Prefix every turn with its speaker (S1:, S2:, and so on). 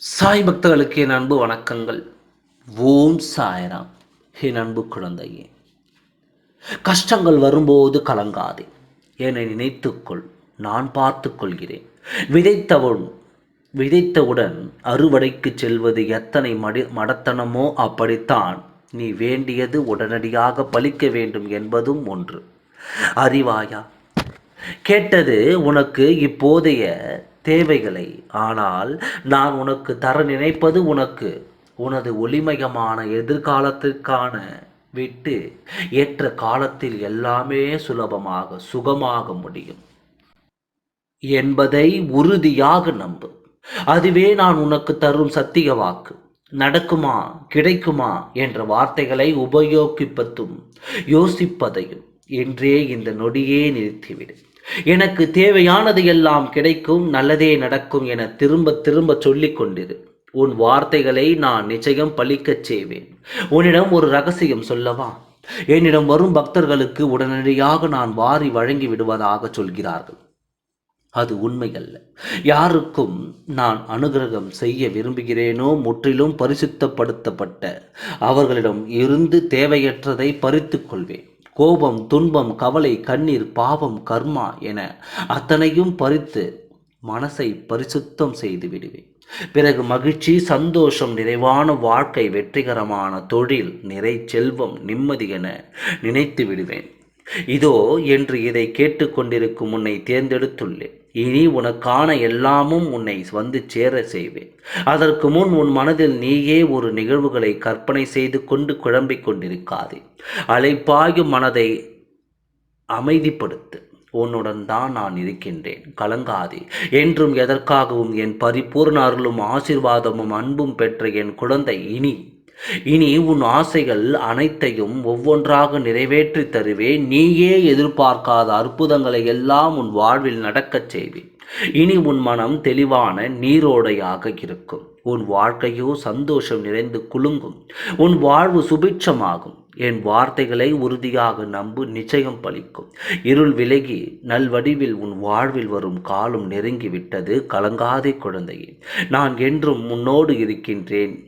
S1: சாய் பக்தர்களுக்கு என் அன்பு வணக்கங்கள். ஓம் சாயராம். என் அன்பு குழந்தையே கஷ்டங்கள் வரும்போது கலங்காதே. என்னை நினைத்துக்கொள் நான் பார்த்து கொள்கிறேன் விதைத்தவன் விதைத்தவுடன் அறுவடைக்கு செல்வது எத்தனை மடி மடத்தனமோ அப்படித்தான் நீ வேண்டியது உடனடியாக பலிக்க வேண்டும் என்பதும் ஒன்று. அறிவாயா? கேட்டது உனக்கு இப்போதைய தேவைகளை. ஆனால் நான் உனக்கு தர நினைப்பது உனக்கு. உனது ஒளிமயமான எதிர்காலத்திற்கான விட்டு ஏற்ற காலத்தில் எல்லாமே சுலபமாக சுகமாக முடியும். என்பதை உறுதியாக நம்பு. அதுவே நான் உனக்கு தரும் சத்திய வாக்கு. நடக்குமா கிடைக்குமா என்ற வார்த்தைகளை உபயோகிப்பதும் யோசிப்பதையும். என்றே இந்த நொடியே நிறுத்திவிடு. எனக்கு தேவையானது எல்லாம் கிடைக்கும் நல்லதே நடக்கும் என திரும்ப திரும்ப சொல்லிக் கொண்டிரு. உன் வார்த்தைகளை நான் நிச்சயம் பழிக்கச் செய்வேன். உன்னிடம் ஒரு ரகசியம் சொல்லவா? என்னிடம் வரும் பக்தர்களுக்கு உடனடியாக நான் வாரி வழங்கி விடுவதாக சொல்கிறார்கள். அது உண்மையல்ல. யாருக்கும் நான் அனுகிரகம் செய்ய விரும்புகிறேனோ முற்றிலும் பரிசுத்தப்படுத்தப்பட்ட அவர்களிடம் இருந்து தேவையற்றதை பறித்து கொள்வேன். கோபம் துன்பம் கவலை கண்ணீர் பாவம் கர்மா என அத்தனையும் பறித்து மனசை பரிசுத்தம் செய்து விடுவேன். பிறகு மகிழ்ச்சி சந்தோஷம் நிறைவான வாழ்க்கை வெற்றிகரமான தொழில் நிறை செல்வம் நிம்மதி என நினைத்து விடுவேன். இதோ என்று இதை கேட்டுக்கொண்டிருக்கும் உன்னை தேர்ந்தெடுத்துள்ளேன். இனி உனக்கான எல்லாமும் உன்னை வந்து சேர செய்வேன். அதற்கு முன் உன் மனதில் நீயே ஒரு நிகழ்வுகளை கற்பனை செய்து கொண்டு குழம்பிக் கொண்டிருக்காதே. அலைப்பாயும் மனதை அமைதிப்படுத்து. உன்னுடன் தான் நான் இருக்கின்றேன். கலங்காதே. என்றும் எதற்காகவும் என் பரிபூர்ண அருளும் ஆசிர்வாதமும் அன்பும் பெற்ற என் குழந்தை இனி இனி உன் ஆசைகள் அனைத்தையும் ஒவ்வொன்றாக நிறைவேற்றி தருவேன் நீயே எதிர்பார்க்காத அற்புதங்களை எல்லாம் உன் வாழ்வில் நடக்கச் செய்வேன். இனி உன் மனம் தெளிவான நீரோடையாக இருக்கும். உன் வாழ்க்கையோ சந்தோஷம் நிறைந்து குலுங்கும். உன் வாழ்வு சுபிட்சமாகும். என் வார்த்தைகளை உறுதியாக நம்பு நிச்சயம் பலிக்கும். இருள் விலகி நல்வடிவில் உன் வாழ்வில் வரும் காலம் நெருங்கிவிட்டது. கலங்காதே குழந்தையே. நான் என்றும் முன்னோடு இருக்கின்றேன்.